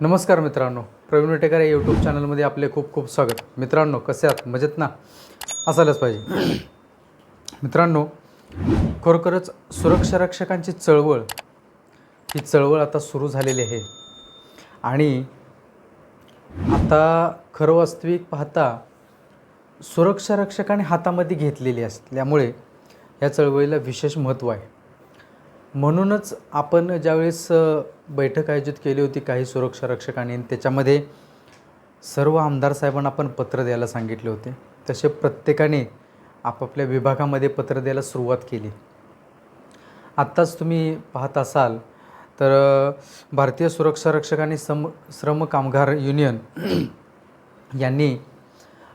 नमस्कार मित्रांनो प्रवीण विटेकर या यूट्यूब चॅनलमध्ये आपले खूप खूप स्वागत. मित्रांनो कसे आहात? मजेत ना? असायलाच पाहिजे. मित्रांनो खरोखरच सुरक्षा रक्षकांची चळवळ ही चळवळ आता सुरू झालेली आहे. आणि आता खरं वास्तविक पाहता सुरक्षा रक्षकाने हातामध्ये घेतलेली असल्यामुळे या चळवळीला विशेष महत्त्व आहे. म्हणूनच आपण ज्यावेळेस बैठक आयोजित केली होती काही सुरक्षा रक्षकांनी आणि त्याच्यामध्ये सर्व आमदार साहेबांना आपण पत्र द्यायला सांगितले होते. तसे प्रत्येकाने आपापल्या विभागामध्ये पत्र द्यायला सुरुवात केली. आत्ताच तुम्ही पाहत असाल तर भारतीय सुरक्षा रक्षक आणि सम श्रम कामगार युनियन यांनी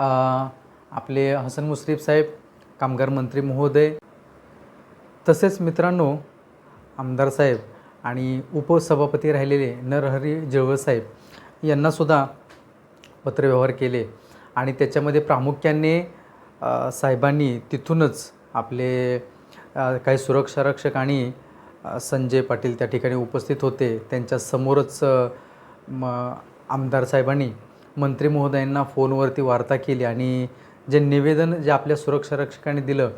आपले हसन मुश्रीफ साहेब कामगार मंत्री महोदय तसेच मित्रांनो आमदार साहेब आणि उपसभापती राहिलेले नरहरी जळवळ साहेब यांनासुद्धा पत्रव्यवहार केले. आणि त्याच्यामध्ये प्रामुख्याने साहेबांनी तिथूनच आपले काही सुरक्षा रक्षक आणि संजय पाटील त्या ठिकाणी उपस्थित होते. त्यांच्यासमोरच म आमदार साहेबांनी मंत्री महोदयांना फोनवरती वार्ता केली आणि जे निवेदन जे आपल्या सुरक्षा रक्षकांनी दिलं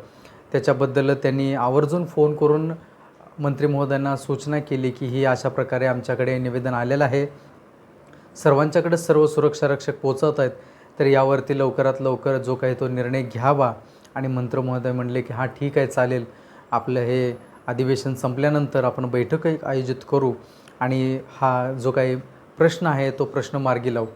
त्याच्याबद्दल त्यांनी आवर्जून फोन करून मंत्री महोदयांना सूचना केली की ही अशा प्रकारे आमच्याकडे निवेदन आलेलं आहे. सर्वांच्याकडे सर्व सुरक्षा रक्षक पोचवत आहेत तर यावरती लवकरात लवकर जो काही तो निर्णय घ्यावा. आणि मंत्र महोदय म्हणले की हां ठीक आहे चालेल. आपलं हे अधिवेशन संपल्यानंतर आपण बैठक आयोजित करू. आणि हा जो काही प्रश्न आहे तो प्रश्न मार्गी लावू.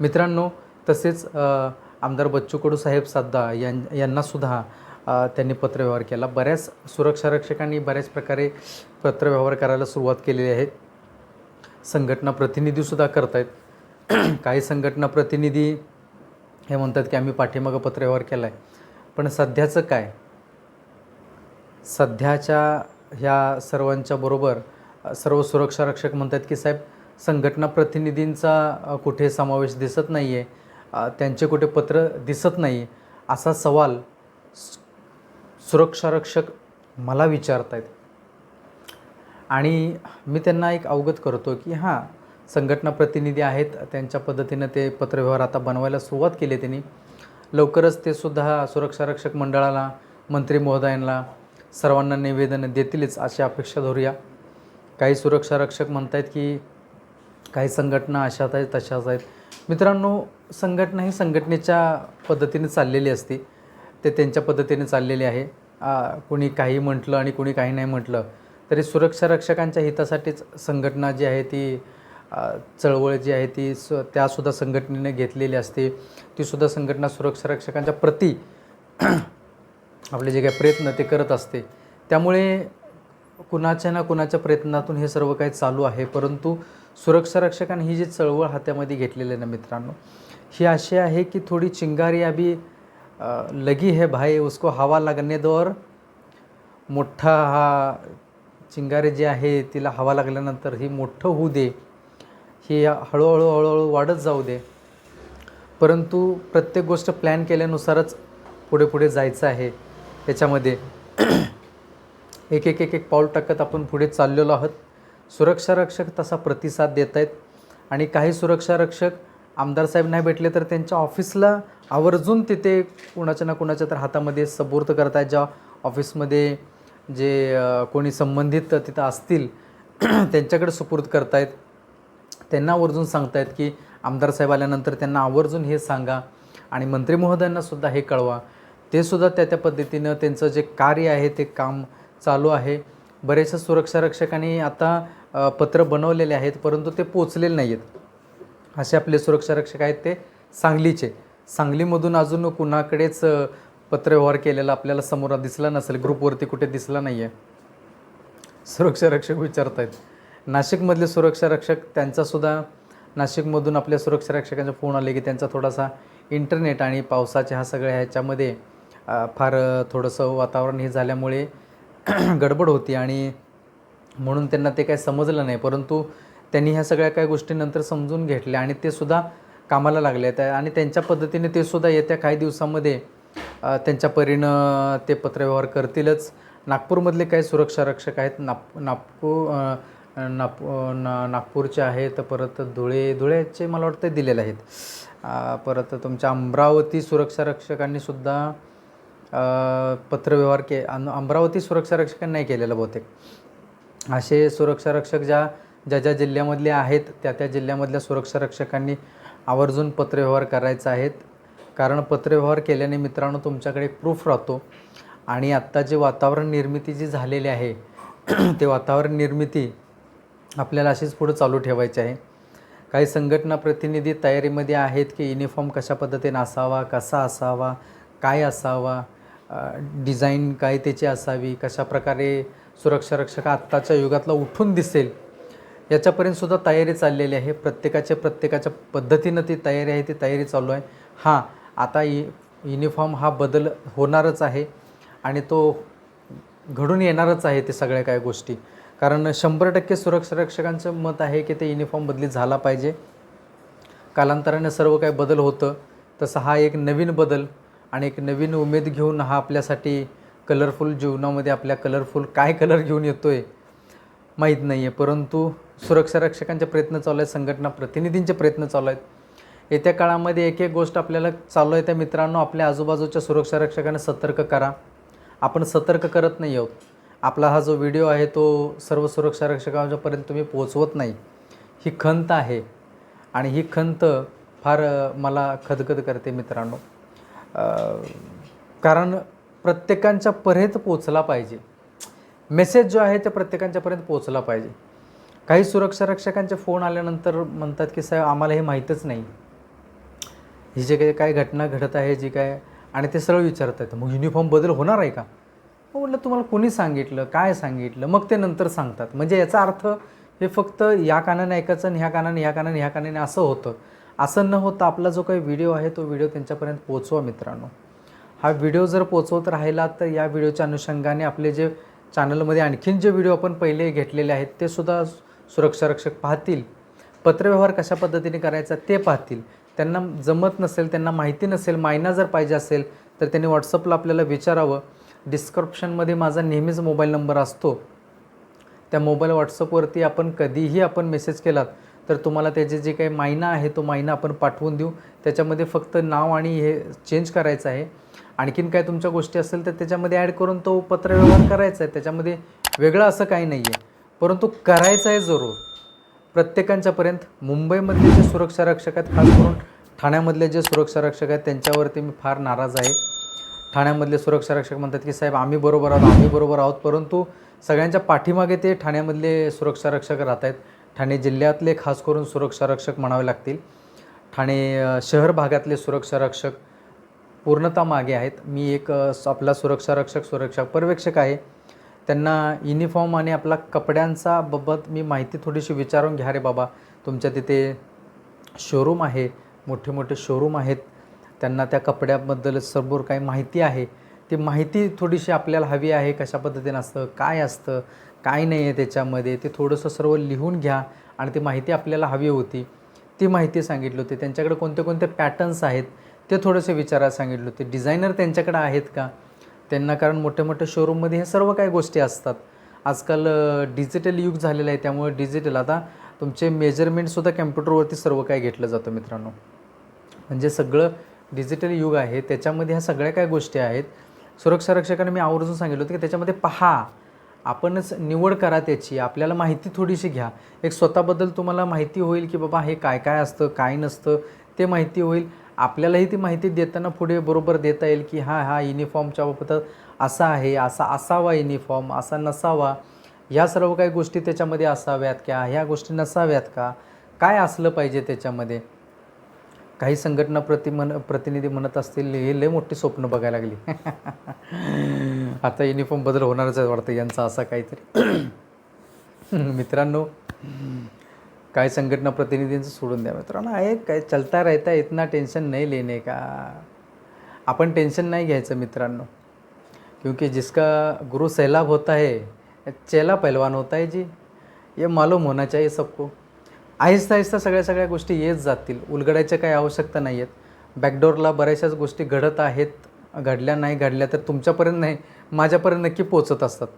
मित्रांनो तसेच आमदार बच्चू कडू साहेब सद्दा यां यांनासुद्धा त्यांनी पत्रव्यवहार केला. बऱ्याच सुरक्षा रक्षकांनी बऱ्याच प्रकारे पत्रव्यवहार करायला सुरुवात केलेली आहे. संघटना प्रतिनिधीसुद्धा करत आहेत काही संघटना प्रतिनिधी हे म्हणतात की आम्ही पाठीमागं पत्रव्यवहार केला आहे पण सध्याचं काय? सध्याच्या ह्या सर्वांच्या बरोबर सर्व सुरक्षा रक्षक म्हणतात की साहेब संघटना प्रतिनिधींचा कुठे समावेश दिसत नाही आहे त्यांचे कुठे पत्र दिसत नाही असा सवाल सुरक्षारक्षक मला विचारत आहेत आणि मी त्यांना एक अवगत करतो की हां संघटना प्रतिनिधी आहेत त्यांच्या पद्धतीनं ते पत्रव्यवहार आता बनवायला सुरुवात केली आहे त्यांनी. लवकरच ते सुद्धा सुरक्षारक्षक मंडळाला मंत्री महोदयांना सर्वांना निवेदन देतीलच अशी अपेक्षा धरूया. काही सुरक्षारक्षक म्हणत आहेत की काही संघटना अशाच आहेत तशाच आहेत. मित्रांनो संघटना ही संघटनेच्या पद्धतीने चाललेली असते. ते त्यांच्या पद्धतीने चाललेले आहे. कुणी कोणी काही म्हटलं आणि कोणी काही नाही म्हटलं तरी सुरक्षा रक्षकांच्या हितासाठीच संघटना जी आहे ती चळवळ जी आहे ती स त्यासुद्धा संघटनेने घेतलेली असते. तीसुद्धा संघटना सुरक्षा रक्षकांच्या प्रती आपले जे काही प्रयत्न ते करत असते. त्यामुळे कुणाच्या ना कुणाच्या प्रयत्नातून हे सर्व काही चालू आहे परंतु सुरक्षा रक्षकांनी ही जी चळवळ हात्यामध्ये घेतलेली आहे ना मित्रांनो ही अशी आहे की थोडी चिंगारी अभी लगी है भाई उसको हवा लागणे दो मोठा हा चिंगारे जे आहे तिला हवा लागल्यानंतर ही मोठं होऊ दे. ही हळूहळू हळूहळू वाढत जाऊ दे. परंतु प्रत्येक गोष्ट प्लॅन केल्यानुसारच पुढे पुढे जायचं आहे. त्याच्यामध्ये एक एक एक एक पाऊल टाकत आपण पुढे चाललेलो आहोत. सुरक्षा रक्षक तसा प्रतिसाद देत आहेत आणि काही सुरक्षा रक्षक आमदार साहेब नाही भेटले तर त्यांच्या ऑफिसला आवर्जून तिथे कुणाच्या ना कुणाच्या तर हातामध्ये सबूर्त करत आहेत ज्या ऑफिसमध्ये जे कोणी संबंधित तिथं असतील त्यांच्याकडे सुपूर्द करतायत. त्यांना आवर्जून सांगतायत की आमदार साहेब आल्यानंतर त्यांना आवर्जून हे सांगा आणि मंत्री महोदयांनासुद्धा हे कळवा. ते सुद्धा त्या त्या पद्धतीनं त्यांचं जे कार्य आहे ते काम चालू आहे. बरेचसे सुरक्षा रक्षकांनी आता पत्र बनवलेले आहेत परंतु ते पोचलेले नाही आहेत असे आपले सुरक्षा रक्षक आहेत ते सांगलीचे. सांगलीमधून अजून कुणाकडेच पत्रव्यवहार केलेला आपल्याला समोर दिसला नसेल ग्रुपवरती कुठे दिसला नाही आहे सुरक्षा रक्षक विचारत आहेत नाशिकमधले सुरक्षा रक्षक त्यांचासुद्धा नाशिकमधून आपल्या सुरक्षा रक्षकांचा फोन आले की त्यांचा थोडासा इंटरनेट आणि पावसाच्या हा सगळ्या ह्याच्यामध्ये फार थोडंसं वातावरण हे झाल्यामुळे गडबड होती आणि म्हणून त्यांना ते काही समजलं नाही. परंतु त्यांनी ह्या सगळ्या काही गोष्टी नंतर समजून घेतल्या आणि ते सुद्धा कामाला लागले आहेत. आणि त्यांच्या पद्धतीने ते सुद्धा येत्या काही दिवसामध्ये त्यांच्या परीनं ते पत्रव्यवहार करतीलच. नागपूरमधले काही सुरक्षा रक्षक आहेत. नाप नागपूर अ, नागपू ना नागपूरचे आहेत. परत धुळे धुळेचे मला वाटतं दिलेले आहेत. परत तुमच्या अमरावती सुरक्षा रक्षकांनी सुद्धा पत्रव्यवहार के अमरावती सुरक्षा रक्षकांनी नाही केलेलं बहुतेक. असे सुरक्षा रक्षक ज्या ज्या ज्या जिल्ह्यामधले आहेत त्या त्या जिल्ह्यामधल्या सुरक्षा रक्षकांनी आवर्जून पत्रव्यवहार करायचा आहेत कारण पत्रव्यवहार केल्याने मित्रांनो तुमच्याकडे एक प्रूफ राहतो. आणि आत्ता जे वातावरण निर्मिती जी झालेली आहे ते वातावरण निर्मिती आपल्याला अशीच पुढं चालू ठेवायची आहे. काही संघटना प्रतिनिधी तयारीमध्ये आहेत की युनिफॉर्म कशा पद्धतीने असावा कसा असावा काय असावा डिझाईन काय त्याची असावी कशा प्रकारे सुरक्षा रक्षक आत्ताच्या युगातला उठून दिसेल याच्यापर्यंत सुद्धा तयारी चाललेली आहे. प्रत्येकाच्या प्रत्येकाच्या पद्धतीनं ती तयारी आहे ती तयारी चालू आहे. हां आता इ युनिफॉर्म हा बदल होणारच आहे आणि तो घडून येणारच आहे ते सगळ्या काय गोष्टी. कारण शंभर टक्के सुरक्षा रक्षकांचं मत आहे की ते युनिफॉर्म बदली झाला पाहिजे. कालांतराने सर्व काही बदल होतं. तसं हा एक नवीन बदल आणि एक नवीन उमेद घेऊन हा आपल्यासाठी कलरफुल जीवनामध्ये आपल्या कलरफुल काय कलर घेऊन येतो आहे माहीत नाही आहे परंतु सुरक्षा रक्षकांचे प्रयत्न चालू आहेत संघटना प्रतिनिधींचे प्रयत्न चालू आहेत. येत्या काळामध्ये एक एक गोष्ट आपल्याला चालू आहे त्या मित्रांनो आपल्या आजूबाजूच्या सुरक्षा रक्षकांना सतर्क करा. आपण सतर्क करत नाही आहोत. आपला हा जो व्हिडिओ आहे तो सर्व सुरक्षा रक्षकांच्यापर्यंत तुम्ही पोहोचवत नाही. ही खंत आहे आणि ही खंत फार मला खदखद करते मित्रांनो. कारण प्रत्येकांच्या पर्यंत पोचला पाहिजे. मेसेज जो आहे ते प्रत्येकांच्यापर्यंत पोचला पाहिजे. काही सुरक्षा रक्षकांचे फोन आल्यानंतर म्हणतात की साहेब आम्हाला हे माहीतच नाही. ही जे काही काय घटना घडत आहे जी काय आणि ते सरळ विचारत आहेत मग युनिफॉर्म बदल होणार आहे का? मग म्हटलं तुम्हाला कोणी सांगितलं? काय सांगितलं? मग ते नंतर सांगतात. म्हणजे याचा अर्थ हे फक्त या कानाने ऐकायचं आणि ह्या कानाने ह्या कानाने ह्या कानाने असं होतं. असं न होता आपला जो काही व्हिडिओ आहे तो व्हिडिओ त्यांच्यापर्यंत पोचवा मित्रांनो. हा व्हिडिओ जर पोचवत राहिला तर या व्हिडिओच्या अनुषंगाने आपले जे चॅनलमध्ये आणखीन जे व्हिडिओ आपण पहिले घेतलेले आहेत ते सुद्धा सुरक्षारक्षक पाहतील पत्रव्यवहार कशा पद्धतीने करायचा ते पाहतील. त्यांना जमत नसेल त्यांना माहिती नसेल मायना जर पाहिजे असेल तर त्यांनी व्हॉट्सअपला आपल्याला विचारावं. डिस्क्रिप्शनमध्ये माझा नेहमीच मोबाईल नंबर असतो. त्या मोबाईल व्हॉट्सअपवरती आपण कधीही आपण मेसेज केलात तर तुम्हाला त्याचे जे काही मायना आहे तो मायना आपण पाठवून देऊ. त्याच्यामध्ये फक्त नाव आणि हे चेंज करायचं आहे. आणखीन काय तुमच्या गोष्टी असेल तर त्याच्यामध्ये ॲड करून तो पत्रव्यवहार करायचा आहे. त्याच्यामध्ये वेगळं असं काही नाही आहे परंतु करायचं आहे जरूर. प्रत्येकांच्यापर्यंत मुंबईमधले जे सुरक्षा रक्षक आहेत खास करून ठाण्यामधले जे सुरक्षा रक्षक आहेत त्यांच्यावरती मी फार नाराज आहे. ठाण्यामधले सुरक्षा रक्षक म्हणतात की साहेब आम्ही बरोबर आहोत आम्ही बरोबर आहोत. परंतु सगळ्यांच्या पाठीमागे ते ठाण्यामधले सुरक्षा रक्षक राहत आहेत. ठाणे जिल्ह्यातले खास करून सुरक्षा रक्षक म्हणावे लागतील. ठाणे शहर भागातले सुरक्षा रक्षक पूर्णतः मागे आहेत. मी एक स- आपला सुरक्षा रक्षक सुरक्षा पर्यवेक्षक आहे. त्यांना युनिफॉर्म आणि आपला कपड्यांचा बाबत मी माहिती थोडीशी विचारून घ्या रे बाबा. तुमच्या तिथे शोरूम आहे मोठे मोठे शोरूम आहेत. त्यांना त्या कपड्याबद्दल सर्व काही माहिती आहे. ती माहिती थोडीशी आपल्याला हवी आहे कशा पद्धतीनं असतं काय असतं काय नाही आहे त्याच्यामध्ये. ते थोडंसं सर्व लिहून घ्या आणि ती माहिती आपल्याला हवी होती. ती माहिती सांगितली होती. त्यांच्याकडे कोणते कोणते पॅटर्न्स आहेत ते थोडेसे विचारायला सांगितले होते. डिझायनर त्यांच्याकडे आहेत का? त्यांना कारण मोठ्या मोठ्या शोरूममध्ये हे सर्व काही गोष्टी असतात. आजकाल डिजिटल युग झालेलं आहे त्यामुळे डिजिटल आता तुमचे मेजरमेंटसुद्धा कॅम्प्युटरवरती सर्व काही घेतलं जातं मित्रांनो. म्हणजे सगळं डिजिटल युग आहे त्याच्यामध्ये ह्या सगळ्या काय गोष्टी आहेत. सुरक्षा रक्षकाने मी आवर्जून सांगितलं होतं की त्याच्यामध्ये पहा आपणच निवड करा त्याची आपल्याला माहिती थोडीशी घ्या. एक स्वतःबद्दल तुम्हाला माहिती होईल की बाबा हे काय काय असतं काय नसतं ते माहिती होईल. आपल्यालाही ती माहिती देताना पुढे बरोबर देता येईल की हा हा युनिफॉर्मच्या बाबत असा आहे असा असावा युनिफॉर्म असा नसावा. ह्या सर्व काही गोष्टी त्याच्यामध्ये असाव्यात का? ह्या गोष्टी नसाव्यात का? काय असलं पाहिजे त्याच्यामध्ये? काही संघटना प्रति मन प्रतिनिधी म्हणत असतील हे लय मोठी स्वप्न बघायला लागली. आता युनिफॉर्म बदल होणारच आहे वाटतं यांचा असा काहीतरी. मित्रांनो काय संघटना प्रतिनिधींचं सोडून द्या मित्रांनो. आहे काय चलता राहता इतना टेन्शन नाही लेने का? आपण टेन्शन नाही घ्यायचं मित्रांनो. क्योंकि जिसका गुरु सैलाब होता है चेला पहलवान होता है जी. ये मालूम होना चाहिए सबको. आहिस्ता आहिस्ता सगळ्या सगळ्या गोष्टी येत जातील. उलगडायच्या काही आवश्यकता नाही आहेत बॅकडोरला बऱ्याचशाच गोष्टी घडत आहेत. घडल्या नाही घडल्या तर तुमच्यापर्यंत नाही माझ्यापर्यंत नक्की पोचत असतात.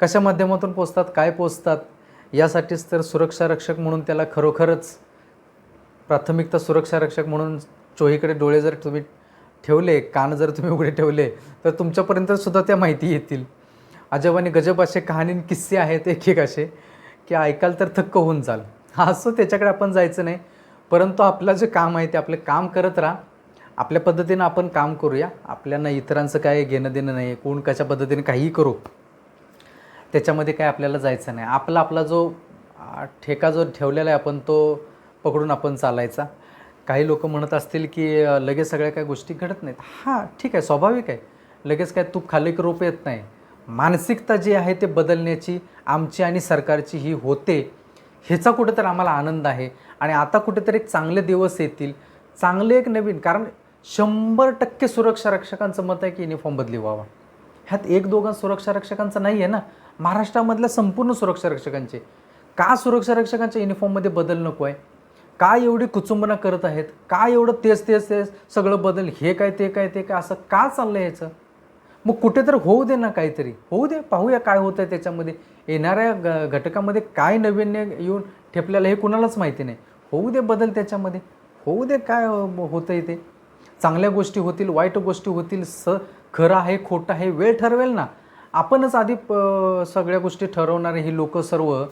कशा माध्यमातून पोचतात काय पोचतात यासाठीच तर सुरक्षा रक्षक म्हणून त्याला खरोखरच प्राथमिकता सुरक्षा रक्षक म्हणून चोहीकडे डोळे जर तुम्ही ठेवले कान जर तुम्ही उघडे ठेवले तर तुमच्यापर्यंत सुद्धा त्या माहिती येतील. अजब आणि गजब असे कहाणी किस्से आहेत एक एक असे की ऐकाल तर थक्क होऊन जाल. असं त्याच्याकडे आपण जायचं नाही. परंतु आपलं जे काम आहे ते आपलं काम करत राहा. आपल्या पद्धतीनं आपण काम करूया. आपल्याला इतरांचं काय घेणं देणं नाही कोण कशा पद्धतीने काहीही करू. त्याच्यामध्ये काय आपल्याला जायचं नाही. आपला आपला जो ठेका जो ठेवलेला आहे आपण तो पकडून आपण चालायचा. काही लोक म्हणत असतील की लगेच सगळ्या काही गोष्टी घडत नाहीत. हां ठीक आहे स्वाभाविक आहे. लगेच काय तूप खाली की रोप येत नाही. मानसिकता जी आहे ते बदलण्याची आमची आणि सरकारची ही होते ह्याचा कुठेतरी आम्हाला आनंद आहे. आणि आता कुठेतरी एक चांगले दिवस येतील. चांगले एक नवीन कारण शंभर टक्के सुरक्षा रक्षकांचं मत आहे की युनिफॉर्म बदली व्हावा. ह्यात एक दोघं सुरक्षा रक्षकांचं नाही आहे ना. महाराष्ट्रामधल्या संपूर्ण सुरक्षा रक्षकांचे. का सुरक्षा रक्षकांच्या युनिफॉर्ममध्ये बदल नको आहे का एवढी कुचुंबना करत आहेत? का एवढं तेच तेच तेच सगळं बदल? हे काय ते काय ते काय? असं का चाललं ह्याचं? मग कुठेतरी होऊ दे ना काहीतरी. होऊ दे. पाहूया काय होतं आहे त्याच्यामध्ये. येणाऱ्या ग घटकामध्ये काय नवीन्य येऊन ठेपल्याला हे कुणालाच माहिती नाही. होऊ दे बदल त्याच्यामध्ये. होऊ दे काय होतं आहे ते. चांगल्या गोष्टी होतील वाईट गोष्टी होतील स खरं आहे खोटं आहे वेळ ठरवेल ना. आपणच आधी प- सगळ्या गोष्टी ठरवणारे ही लोक सर्व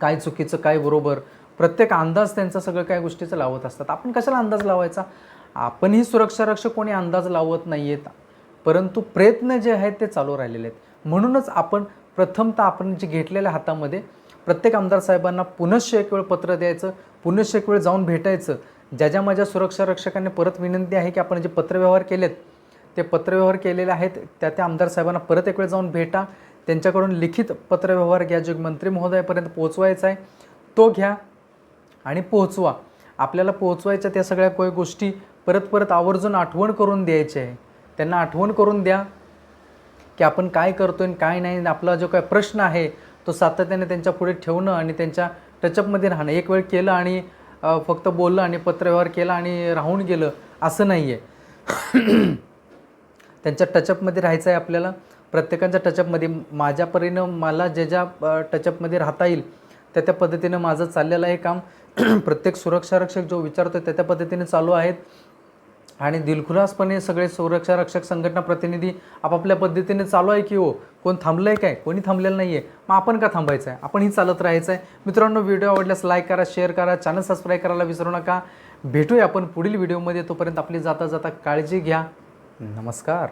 काय चुकीचं काय बरोबर. प्रत्येक अंदाज त्यांचा सगळं काय गोष्टीचं लावत असतात. आपण कशाला अंदाज लावायचा? आपणही सुरक्षा रक्षक कोणी अंदाज लावत नाही आहेत परंतु प्रयत्न जे आहेत ते चालू राहिलेले आहेत. म्हणूनच आपण प्रथमतः आपण जे घेतलेल्या हातामध्ये प्रत्येक आमदार साहेबांना पुनश्च एक वेळ पत्र द्यायचं पुनश्च एक वेळ जाऊन भेटायचं. ज्या ज्या माझ्या सुरक्षा रक्षकांनी परत विनंती आहे की आपण जे पत्रव्यवहार केलेत ते पत्रव्यवहार केलेले आहेत. त्या त्या आमदार साहेबांना परत एक वेळ जाऊन भेटा. त्यांच्याकडून लिखित पत्रव्यवहार घ्या. जो मंत्री महोदयापर्यंत पोहोचवायचा आहे तो घ्या आणि पोहोचवा. आपल्याला पोहोचवायच्या त्या सगळ्या काही गोष्टी परत परत आवर्जून आठवण करून द्यायची आहे. त्यांना आठवण करून द्या की आपण काय करतो आणि काय नाही. आपला जो काय प्रश्न आहे तो सातत्याने त्यांच्या पुढे ठेवणं आणि त्यांच्या टचअपमध्ये राहणं. एक वेळ केलं आणि फक्त बोललं आणि पत्रव्यवहार केला आणि राहून गेलं असं नाही आहे त्यांच्या टचअपमध्ये राहायचं आहे आपल्याला. प्रत्येकाच्या टचअपमध्ये माझ्या परीनं मला ज्या ज्या टचअपमध्ये राहता येईल त्या त्या पद्धतीनं माझं चाललेलं आहे काम. प्रत्येक सुरक्षारक्षक जो विचारतो त्या त्या पद्धतीने चालू आहेत. आणि दिलखुलासपणे सगळे सुरक्षा रक्षक संघटना प्रतिनिधी आपापल्या पद्धतीने चालू आहे की हो कोण थांबलं आहे काय? कोणी थांबलेलं नाही आहे मग आपण का थांबायचं आहे आपणही चालत राहायचं आहे मित्रांनो व्हिडिओ आवडल्यास लाईक करा शेअर करा चॅनल सबस्क्राईब करायला विसरू नका. भेटूया आपण पुढील व्हिडिओमध्ये. तोपर्यंत आपली जाता जाता काळजी घ्या. नमस्कार.